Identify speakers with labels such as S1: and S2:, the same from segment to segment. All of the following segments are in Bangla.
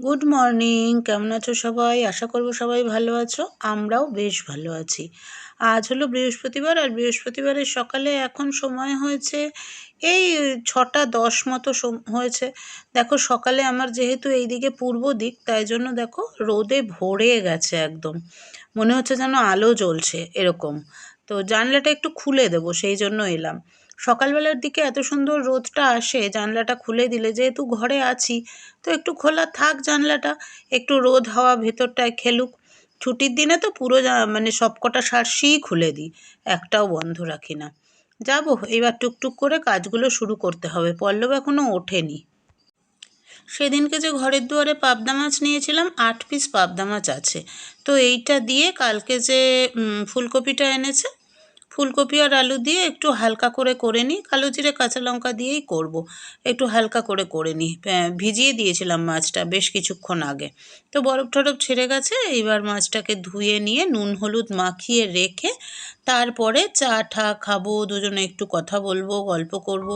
S1: গুড মর্নিং কেমন আছো সবাই? আশা করব সবাই ভালো আছো। আমরাও বেশ ভালো আছি। আজ হলো বৃহস্পতিবার আর বৃহস্পতিবারের সকালে এখন সময় হয়েছে এই ছটা দশ মতো হয়েছে। দেখো সকালে আমার যেহেতু এইদিকে পূর্ব দিক, তাই জন্য দেখো রোদে ভরে গেছে একদম। মনে হচ্ছে যেন আলো জ্বলছে এরকম। তো জানলাটা একটু খুলে দেবো, সেই জন্য এলাম। সকালবেলার দিকে এত সুন্দর রোদটা আসে, জানলাটা খুলে দিলে যেহেতু ঘরে আছি, তো একটু খোলা থাক জানলাটা, একটু রোদ হাওয়া ভেতরটায় খেলুক। ছুটির দিনে তো পুরো মানে সবকটা সারসিই খুলে দিই, একটাও বন্ধ রাখি না। যাব, এবার টুকটুক করে কাজগুলো শুরু করতে হবে, পল্লব এখনও ওঠেনি। সেদিনকে যে ঘরের দুয়ারে পাবদা মাছ নিয়েছিলাম, আট পিস পাবদা মাছ আছে। তো এইটা দিয়ে কালকে যে ফুলকপিটা এনেছে ফুলকপি আর আলু দিয়ে একটু হালকা করে করে নিই। কালো জিরে, কাঁচা লঙ্কা দিয়েই করব। একটু হালকা করে করে নিই। ভিজিয়ে দিয়েছিলাম মাছটা বেশ কিছুক্ষণ আগে। তো বরফ টরফ ছেড়ে গেছে। এইবার মাছটাকে ধুয়ে নিয়ে নুন, হলুদ মাখিয়ে রেখে তারপরে চা ঠা খাব। দুজনে একটু কথা বলব, গল্প করব।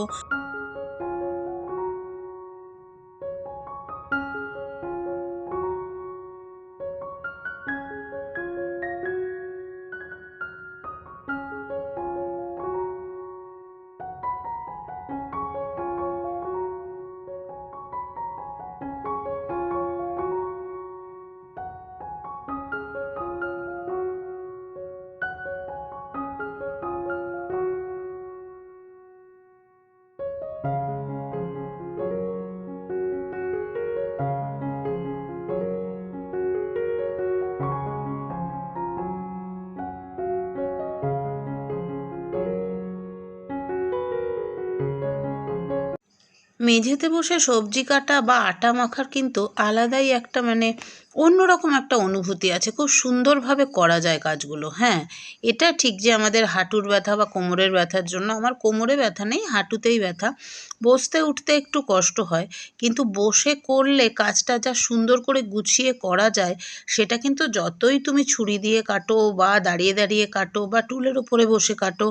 S1: মেঝেতে বসে সবজি কাটা বা আটা মাখার কিন্তু আলাদাই একটা মানে অন্যরকম একটা অনুভূতি আছে, খুব সুন্দরভাবে করা যায় কাজগুলো হ্যাঁ। এটা ঠিক যে আমাদের হাঁটুর ব্যথা বা কোমরের ব্যথার জন্য, আমার কোমরে ব্যথা নেই, হাঁটুতেই ব্যথা। বসতে উঠতে একটু কষ্ট হয়, কিন্তু বসে করলে কাজটা যা সুন্দর করে গুছিয়ে করা যায়, সেটা কিন্তু যতই তুমি ছুরি দিয়ে কাটো বা দাঁড়িয়ে দাঁড়িয়ে কাটো বা টুলের উপরে বসে কাটো,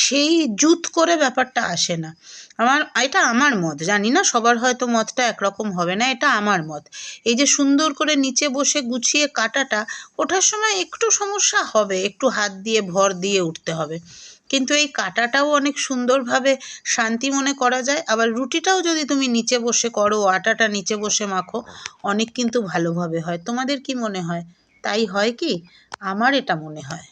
S1: সেই জুত করে ব্যাপারটা আসে না। আমার, এটা আমার মত, জানি না সবার হয়তো মতটা একরকম হবে না, এটা আমার মত। এই যে সুন্দর করে নিচে বসে গুছিয়ে কাটাটা ওঠার সময় একটু সমস্যা হবে, একটু হাত দিয়ে ভর দিয়ে উঠতে হবে। কিন্তু এই কাটাটাও অনেক সুন্দরভাবে শান্তি মনে করা যায়। আবার রুটিটাও যদি তুমি নিচে বসে করো, আটাটা নিচে বসে মাখো, অনেক কিন্তু ভালোভাবে হয়। তোমাদের কি মনে হয়? তাই হয় কি? আমার এটা মনে হয়।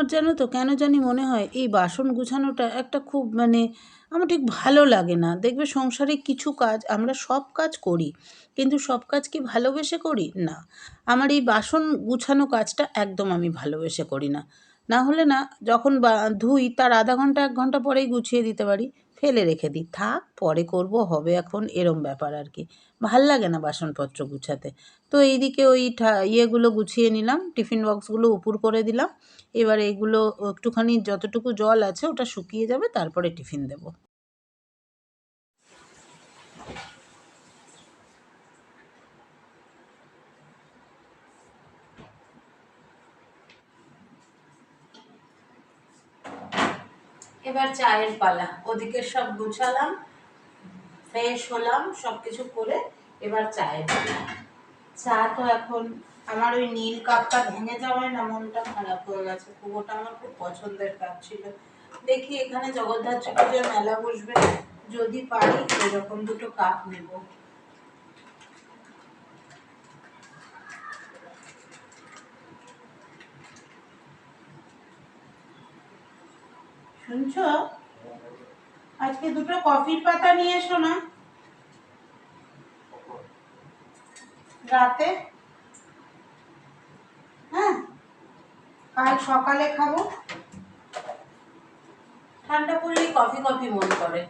S1: আমার জানো তো কেন জানি মনে হয় এই বাসন গুছানোটা একটা খুব মানে আমার ঠিক ভালো লাগে না। দেখবে সংসারে কিছু কাজ আমরা সব কাজ করি, কিন্তু সব কাজ কি ভালোবেসে করি? না। আমার এই বাসন গুছানো কাজটা একদম আমি ভালোবেসে করি না। না হলে না যখন বা ধুই তার আধা ঘণ্টা, এক ঘণ্টা পরেই গুছিয়ে দিতে পারি। ফেলে রেখে দিই। থাক, পরে করব, হবে এখন, এরম ব্যাপার আর কি। ভালো লাগে না বাসনপত্র গুছাতে। তো এইদিকে ওই ইয়েগুলো গুছিয়ে নিলাম, টিফিন বক্সগুলো উপুর করে দিলাম। এবার এগুলো একটুখানি যতটুকু জল আছে, ওটা শুকিয়ে যাবে, তারপরে টিফিন দেব। এবার চায়ের পালা। ওদিকে সব গুছালাম ফ্রেশ হলাম সব কিছু করে এবার চায়ের পালা। চা তো এখন আমার ওই নীল কাপটা ভেঙে যাওয়ায় না, মনটা খারাপ হয়ে গেছে। কুয়োটা আমার খুব পছন্দের কাপ ছিল। দেখি এখানে জগদ্ধাত্রী পুজোর মেলা বসবে। যদি পারি এরকম দুটো কাপ নেব। শুনছ? আজকে দুটো কফির পাতা নিয়ে এসো না। রাতে। হ্যাঁ কাল সকালে খাব। ঠান্ডা পড়লে কফি কফি মন করে।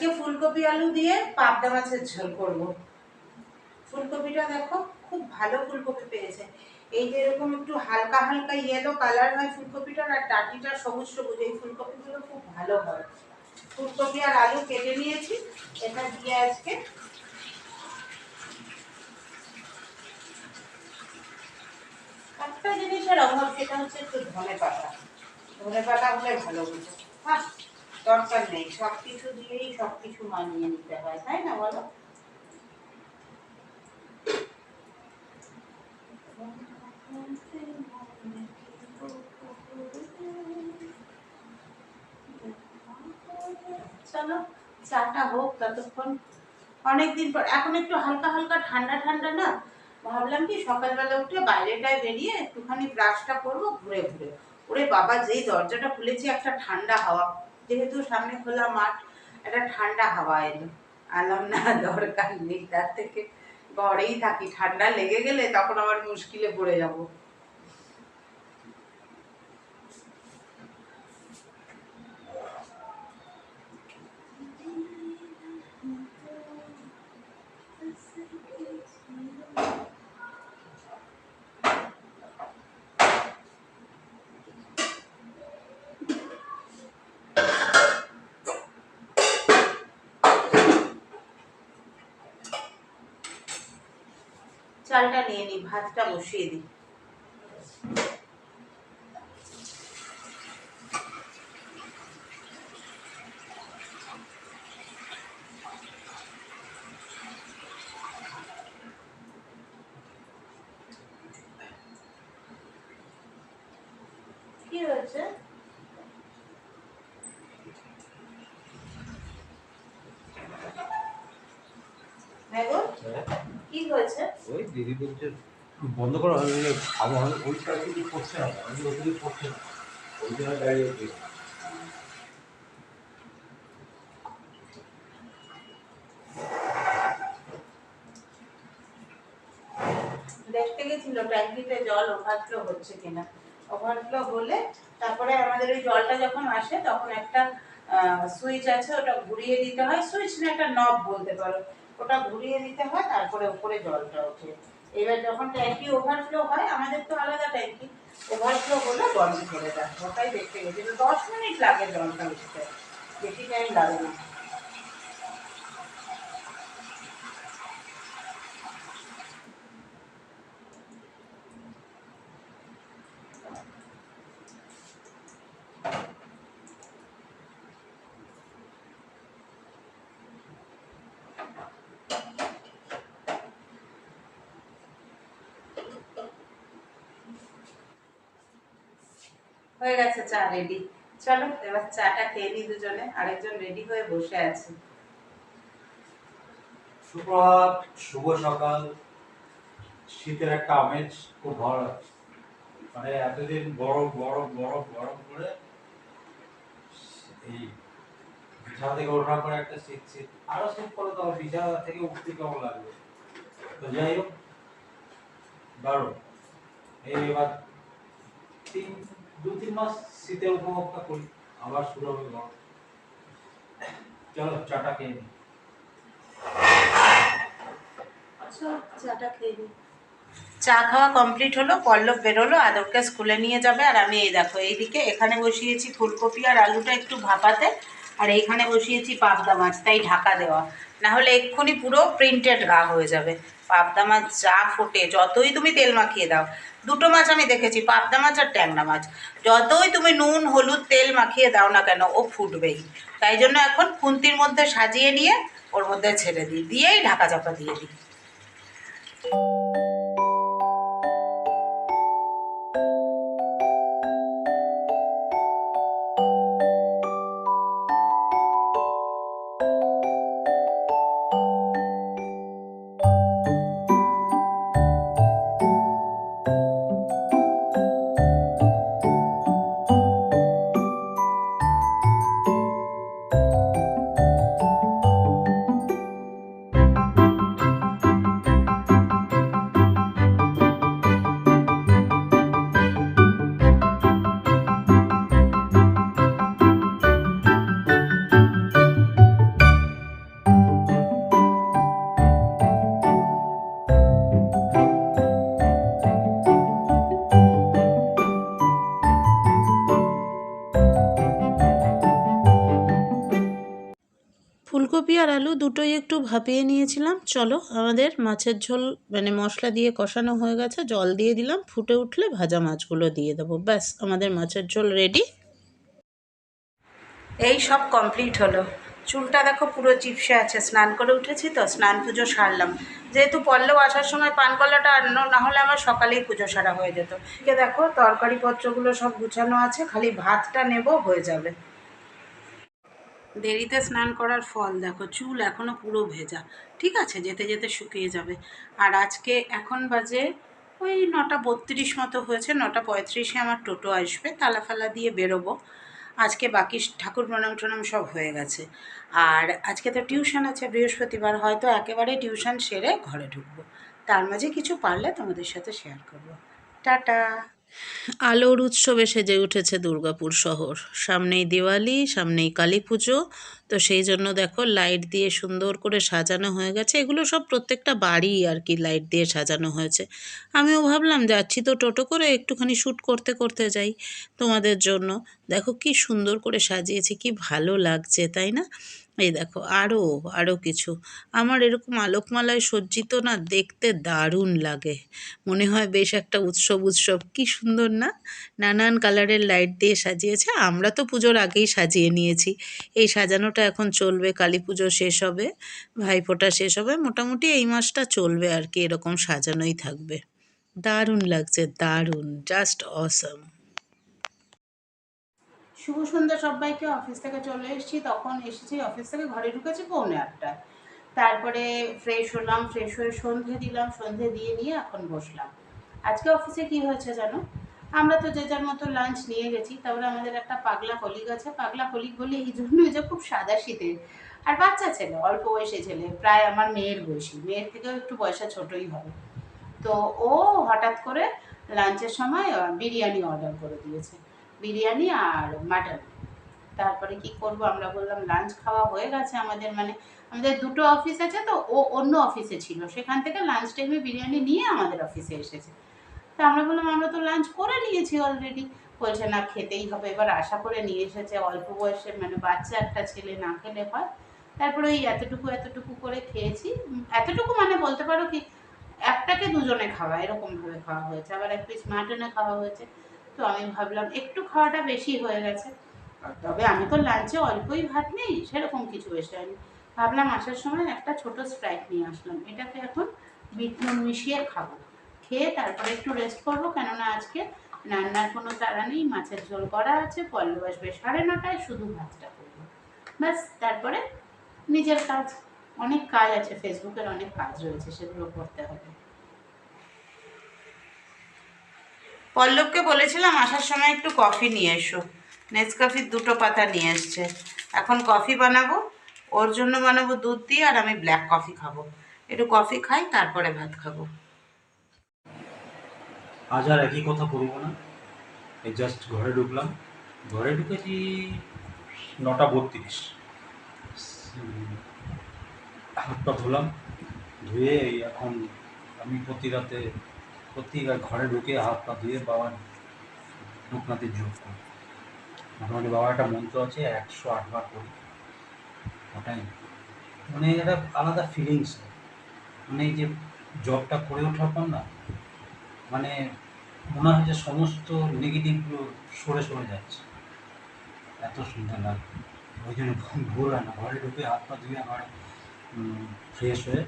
S1: আজকে ফুলকপি আলু দিয়ে পাবদা মাছের ঝোল করব। ফুলকপিটা দেখো, খুব ভালো ফুলকপি পেয়েছে। এই যে এরকম একটু হালকা হালকা ইয়েলো কালার হয় ফুলকপিটার আর ডাটিটা সবুজ সবুজ, এই ফুলকপিগুলো খুব ভালো হয়। ফুলকপি আর আলু কেটে নিয়েছি, এটা দিয়ে আজকে একটা জিনিসের অভাব, সেটা হচ্ছে একটু ধনে পাতা ধনে পাতা হলে ভালো বুঝো হ্যাঁ দরকার নেই। সব কিছু দিয়েই সব কিছু মানিয়ে নিতে হয়, তাই না বলো? চলো, চাটা হোক ততক্ষণ। অনেকদিন পর, এখন একটু হালকা হালকা ঠান্ডা ঠান্ডা না? ভাবলাম কি সকালবেলা উঠে বাইরেটায় বেরিয়ে একটুখানি ব্রাশটা করব, ঘুরে ঘুরে। ওরে বাবা, যেই দরজাটা খুলেছি একটা ঠান্ডা হাওয়া। যেহেতু সামনে খোলা মাঠ, একটা ঠান্ডা হাওয়া এলো। আলাম না, দরকার নেই। তার থেকে ঘরেই থাকি। ঠান্ডা লেগে গেলে তখন আবার মুশকিলে পড়ে যাব। চালটা নিয়ে নিই ভাতটা বসিয়ে দিই কি হয়েছে হ্যাঁ গো? কি হয়েছে
S2: ওই বন্ধ করো আমি ওই কাজ করছে না করছে না। ওই জন্য দাঁড়িয়ে
S1: দেখতে গেছিল, ট্যাঙ্কিতে জল ওভারফ্লো হচ্ছে কিনা। ওভারফ্লো হলে তারপরে আমাদের ওই জলটা যখন আসে, তখন একটা সুইচ আছে, ওটা ঘুরিয়ে দিতে হয়। সুইচ না, একটা নব বলতে পারো। ওটা ঘুরিয়ে দিতে হয়, তারপরে উপরে জলটা ওঠে। এবার যখন ট্যাঙ্কি ওভারফ্লো হয়, আমাদের তো আলাদা ট্যাঙ্কি ওভারফ্লো হলে বন্ধ করে দেয় ওটাই দেখতে গেছিল দশ মিনিট লাগে জলটা উঠতে। বেশি টাইম লাগে না। হয়ে গেছে চা রেডি চলো, এবার চাটা খেয়ে নি দুজনে। আরেকজন রেডি হয়ে বসে আছে।
S2: সুপ্রভাত, শুভ সকাল। শীতের একটা আমেজ খুব ভালো লাগছে। মানে এতদিন গরম গরম গরম গরম করে এই বিছানা থেকে ওঠার পরে একটা শীত শীত। আরও শীত করে তো বিছানা থেকে উঠতে কেমন লাগবে? তো যাই হোক, দারুণ। এই এবার তিন দু তিন মাস শীতের উপভোগটা করি, আবার শুরু হবে গরম। চলো, চাটা খেয়ে নিই
S1: নিই চা খাওয়া কমপ্লিট হলো, পল্লব বেরোলো আদরকে স্কুলে নিয়ে যাবে, আর আমি এই দেখো, এইদিকে এখানে বসিয়েছি ফুলকপি আর আলুটা একটু ভাপাতে, আর এইখানে বসিয়েছি পাবদা মাছ, তাই ঢাকা দেওয়া। না হলে এক্ষুনি পুরো প্রিন্টেড ঘা হয়ে যাবে। পাবদা মাছ যা ফোটে, যতই তুমি তেল মাখিয়ে দাও, দুটো মাছ আমি দেখেছি, পাবদা মাছ আর ট্যাংরা মাছ। যতই তুমি নুন, হলুদ, তেল মাখিয়ে দাও না কেন, ও ফুটবেই। তাই জন্য এখন খুন্তির মধ্যে সাজিয়ে নিয়ে ওর মধ্যে ছেড়ে দিই, দিয়েই ঢাকা চাপা দিয়ে দিই। ফুলকপি আর আলু দুটোই একটু ভাপিয়ে নিয়েছিলাম। চলো, আমাদের মাছের ঝোল মানে মশলা দিয়ে কষানো হয়ে গেছে। জল দিয়ে দিলাম, ফুটে উঠলে ভাজা মাছগুলো দিয়ে দেবো। ব্যাস, আমাদের মাছের ঝোল রেডি এই সব কমপ্লিট হলো। চুলটা দেখো পুরো চিপসে আছে। স্নান করে উঠেছি তো, স্নান পুজো সারলাম। যেহেতু পল্লব আসার সময় পান কলাটা আনলো না হলে আমার সকালেই পুজো সারা হয়ে যেত। দেখো, তরকারিপত্রগুলো সব গুছানো আছে, খালি ভাতটা নেব, হয়ে যাবে। দেরিতে স্নান করার ফল, দেখো চুল এখনও পুরো ভেজা, ঠিক আছে? যেতে যেতে শুকিয়ে যাবে। আর আজকে এখন বাজে ওই নটা বত্রিশ মতো হয়েছে, নটা পঁয়ত্রিশে আমার টোটো আসবে তালা ফালা দিয়ে বেরোবো। আজকে বাকি ঠাকুর প্রণাম টনাম সব হয়ে গেছে। আর আজকে তো টিউশন আছে, বৃহস্পতিবার হয়তো একেবারে টিউশন সেরে ঘরে ঢুকবো। তার মাঝে কিছু পারলে তোমাদের সাথে শেয়ার করব। টাটা! আলোর উৎসবে সেজে উঠেছে দুর্গাপুর শহর। সামনেই দিওয়ালি, সামনেই কালী পুজো। তো সেই জন্য দেখো লাইট দিয়ে সুন্দর করে সাজানো হয়ে গেছে। এগুলো সব প্রত্যেকটা বাড়ি আর কি লাইট দিয়ে সাজানো হয়েছে। আমিও ভাবলাম, যাচ্ছি তো টোটো করে একটুখানি শ্যুট করতে করতে যাই তোমাদের জন্য। দেখো কি সুন্দর করে সাজিয়েছে, কি ভালো লাগছে, তাই না? এই দেখো আরও আরও কিছু। আমার এরকম আলোকমালায় সজ্জিত না, দেখতে দারুণ লাগে। মনে হয় বেশ একটা উৎসব উৎসব। কি সুন্দর না? নানান কালারের লাইট দিয়ে সাজিয়েছে। আমরা তো পুজোর আগেই সাজিয়ে নিয়েছি। এই সাজানোটা এখন চলবে, কালী পুজো শেষ হবে, ভাইফোঁটা শেষ হবে। মোটামুটি এই মাসটা চলবে আর কি, এরকম সাজানোই থাকবে। দারুণ লাগছে, দারুণ জাস্ট অসম শুভ সন্ধ্যা সবাইকে। অফিস থেকে চলে এসেছি, তখন এসেছি অফিস থেকে ঘরে ঢুকেছি পৌনে আটটা তারপরে ফ্রেশ হলাম ফ্রেশ হয়ে সন্ধে দিলাম, সন্ধে দিয়ে নিয়ে এখন বসলাম। আজকে অফিসে কি হয়েছে জানো? আমরা তো যে যার মতো লাঞ্চ নিয়ে গেছি তারপরে আমাদের একটা পাগলা কলিগ আছে। পাগলা কলিগ বলে এই জন্যই যে খুব সাদা শীতের আর বাচ্চা ছেলে, অল্প বয়সে ছেলে, প্রায় আমার মেয়ের বয়সী। মেয়ের থেকেও একটু বয়সে ছোটই হবে তো ও হঠাৎ করে লাঞ্চের সময় বিরিয়ানি অর্ডার করে দিয়েছে। বিরিয়ানি আর মাটন। তারপরে কি করব? আমরা বললাম লাঞ্চ খাওয়া হয়ে গেছে আমাদের। মানে আমাদের দুটো অফিস আছে তো, ও অন্য অফিসে ছিল। সেখান থেকে লাঞ্চ টাইমে বিরিয়ানি নিয়ে আমাদের অফিসে এসেছে। তা আমরা বললাম, আমরা তো লাঞ্চ করে নিয়েছি অলরেডি বলছে, না, খেতেই হবে। এবার আশা করে নিয়ে এসেছে। অল্প বয়সে মানে বাচ্চা একটা ছেলে না খেলে হয়। তারপরে ওই এতটুকু এতটুকু করে খেয়েছি। এতটুকু মানে বলতে পারো কি, একটাকে দুজনে খাওয়া, এরকমভাবে খাওয়া হয়েছে। আবার এক পিস মাটনে খাওয়া হয়েছে। তো আমি ভাবলাম, একটু খাওয়াটা বেশি হয়ে গেছে। তবে আমি তো লাঞ্চে অল্পই ভাত নেই, সেরকম কিছু এসে হয়নি। ভাবলাম আসার সময় একটা ছোট স্প্রাইট নিয়ে আসলাম। এটাকে এখন বিট নুন মিশিয়ে খাব। খেয়ে তারপরে একটু রেস্ট করব, কেননা আজকে রান্নার কোনো তাড়া নেই, মাছের ঝোল করা আছে পল্লব আসবে সাড়ে নটায় শুধু ভাতটা করব। ব্যাস, তারপরে নিজের কাজ। অনেক কাজ আছে ফেসবুকের অনেক কাজ রয়েছে, সেগুলো করতে হবে। পল্লবকে বলেছিলাম আসার সময় একটু কফি নিয়ে এসো। নেসকাফির দুটো পাতা নিয়ে এসছে। এখন কফি বানাবো, ওর জন্য বানাবো দুধ দিয়ে আর আমি ব্ল্যাক কফি খাব। একটু কফি খাই, তারপরে ভাত খাব।
S2: আজ আর একই কথা বলব না। এই জাস্ট ঘরে ঢুকলাম। ঘরে ঢুকেছি নটা বত্রিশ। হাতটা ধুলাম, ধুয়ে এখন আমি প্রতি রাতে প্রতি রা- ঘরে ঢুকে হাত পা ধুয়ে বাবার ঢুকনাতে যোগ করি। মোটামুটি বাবার একটা মন্ত্র আছে, একশো আটবার করি। ওটাই। মানে একটা আলাদা ফিলিংস মানে এই যে জবটা করে ওঠার পর না মানে মনে হয় যে সমস্ত নেগেটিভগুলো সরে সরে যাচ্ছে। এত সুন্দর লাগে। ওই জন্য ভুল হয় না, ঘরে ঢুকে হাত পা ধুয়ে আমার ফ্রেশ হয়ে।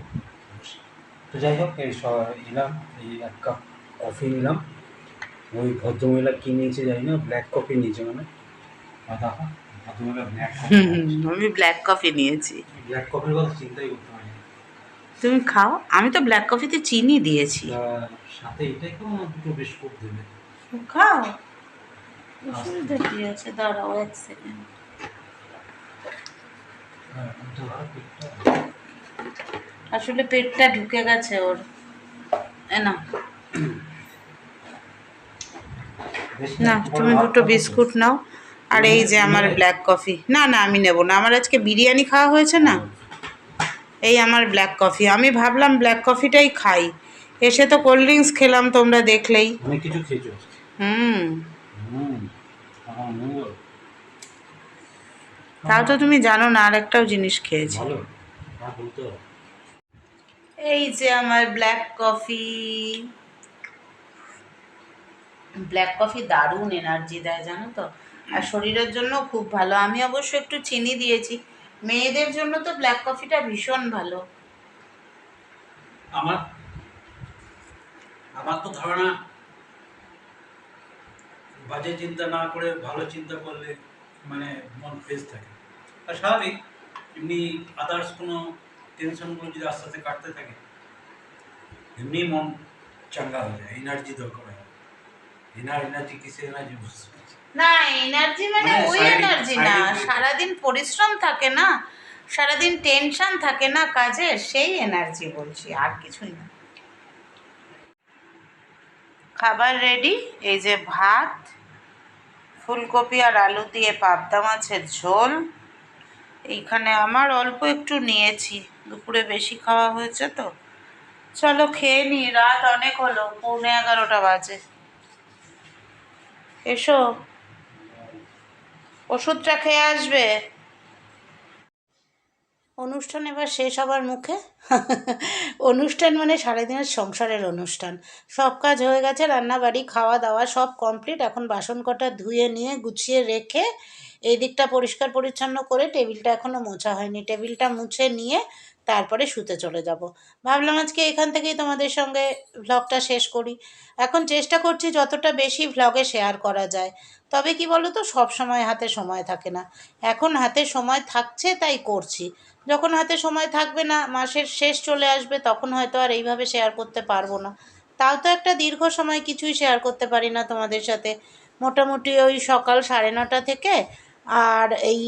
S2: তো যাই হোক এই স- এলাম এই এক কাপ কফি নিলাম। ওই ভদ্রমহিলা কী নিয়েছে জানি না ব্ল্যাক কফি নিয়েছে মানে।
S1: আমি ব্ল্যাক কফি নিয়েছি।
S2: ব্ল্যাক কফির কথা চিন্তাই করতে পারি
S1: তুমি খাও আমি তো ব্ল্যাক কফিতে চিনি দিয়েছি।
S2: সাথে এটাই তো দুটো বিস্কুট দেবে।
S1: খাও। অসুবিধা কি আছে? দাঁড়াও এক সেকেন্ড
S2: হ্যাঁ
S1: আসলে পেটটা ঢুকে গেছে ওর। না। না তুমি দুটো বিস্কুট নাও আর এই যে আমার ব্ল্যাক কফি না না আমি নেব না। আমার আজকে বিরিয়ানি খাওয়া হয়েছে না? এই আমার ব্ল্যাক কফি আমি ভাবলাম ব্ল্যাক কফিটাই খাই। এসে তো কোল্ড ড্রিঙ্কস খেলাম তোমরা দেখলেই।
S2: কিছু খেয়েছো
S1: হুম। তাও তো তুমি জানো না আর একটাও জিনিস খেয়েছি
S2: ভালো হ্যাঁ বলতে হবে।
S1: এই যে আমার ব্ল্যাক কফি ব্ল্যাক কফি দারুণ এনার্জি দেয়, জানো তো? আর শরীরের জন্য খুব ভালো। আমি অবশ্য একটু চিনি দিয়েছি। মেয়েদের জন্য তো ব্ল্যাক কফিটা ভীষণ ভালো।
S2: আমার আমার তো ধারণা, বাজে চিন্তা না করে, ভালো চিন্তা করলে মানে মন ফ্রেশ থাকে। আর স্বাভাবিক, এমনি আদার্স কোনো টেনশনগুলো যদি আস্তে আস্তে কাটতে থাকে এমনি মন চাঙ্গা হয়ে যায় এনার্জি দরকার হয়। এনার এনার্জি কিসের এনার্জি
S1: না। এনার্জি মানে
S2: মানে
S1: ওই এনার্জি না। সারাদিন পরিশ্রম থাকে না সারাদিন টেনশন থাকে না কাজের সেই এনার্জি বলছি আর কিছুই না। খাবার রেডি এই যে ভাত ফুলকপি আর আলু দিয়ে পাবদা মাছের ঝোল এইখানে আমার অল্প একটু নিয়েছি। দুপুরে বেশি খাওয়া হয়েছে তো। চলো খেয়ে নি রাত অনেক হলো, পৌনে এগারোটা বাজে। এসো। ওষুধটা খেয়ে আসবে। অনুষ্ঠান এবার শেষ হবার মুখে। অনুষ্ঠান মানে সারাদিনের সংসারের অনুষ্ঠান। সব কাজ হয়ে গেছে রান্না বাড়ি খাওয়া দাওয়া সব কমপ্লিট। এখন বাসন কটা ধুয়ে নিয়ে, গুছিয়ে রেখে এই দিকটা পরিষ্কার পরিচ্ছন্ন করে টেবিলটা এখনও মোছা হয়নি। টেবিলটা মুছে নিয়ে তারপরে শুতে চলে যাব। ভাবলাম আজকে এখান থেকেই তোমাদের সঙ্গে ভ্লগটা শেষ করি। এখন চেষ্টা করছি যতটা বেশি ভ্লগে শেয়ার করা যায়। তবে কি বলো তো সব সময় হাতে সময় থাকে না। এখন হাতে সময় থাকছে তাই করছি। যখন হাতে সময় থাকবে না, মাসের শেষ চলে আসবে, তখন হয়তো আর এইভাবে শেয়ার করতে পারব না। তাও তো একটা দীর্ঘ সময় কিছুই শেয়ার করতে পারি না তোমাদের সাথে। মোটামুটি ওই সকাল সাড়ে নটা থেকে আর এই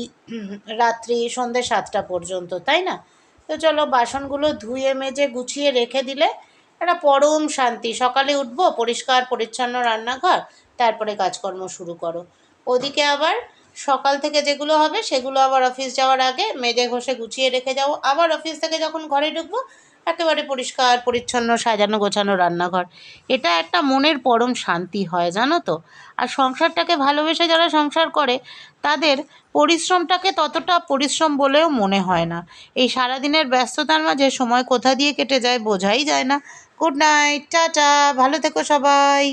S1: রাত্রি সন্ধ্যে সাতটা পর্যন্ত, তাই না? তো চলো বাসনগুলো ধুয়ে, মেজে, গুছিয়ে রেখে দিলে একটা পরম শান্তি। সকালে উঠবো, পরিষ্কার, পরিচ্ছন্ন রান্নাঘর, তারপরে কাজকর্ম শুরু করো। ওদিকে আবার সকাল থেকে যেগুলো হবে সেগুলো আবার অফিস যাওয়ার আগে, মেজে ঘষে গুছিয়ে রেখে যাব। আবার অফিস থেকে যখন ঘরে ঢুকবো একেবারে পরিষ্কার, পরিচ্ছন্ন, সাজানো, গোছানো রান্নাঘর। এটা একটা মনের পরম শান্তি হয়, জানো তো? আর সংসারটাকে ভালোবেসে যারা সংসার করে, তাদের পরিশ্রমটাকে ততটা পরিশ্রম বলেও মনে হয় না। এই সারাদিনের ব্যস্ততার মাঝে সময় কোথা দিয়ে কেটে যায় বোঝাই যায় না। গুড নাইট টাটা, ভালো থেকো সবাই।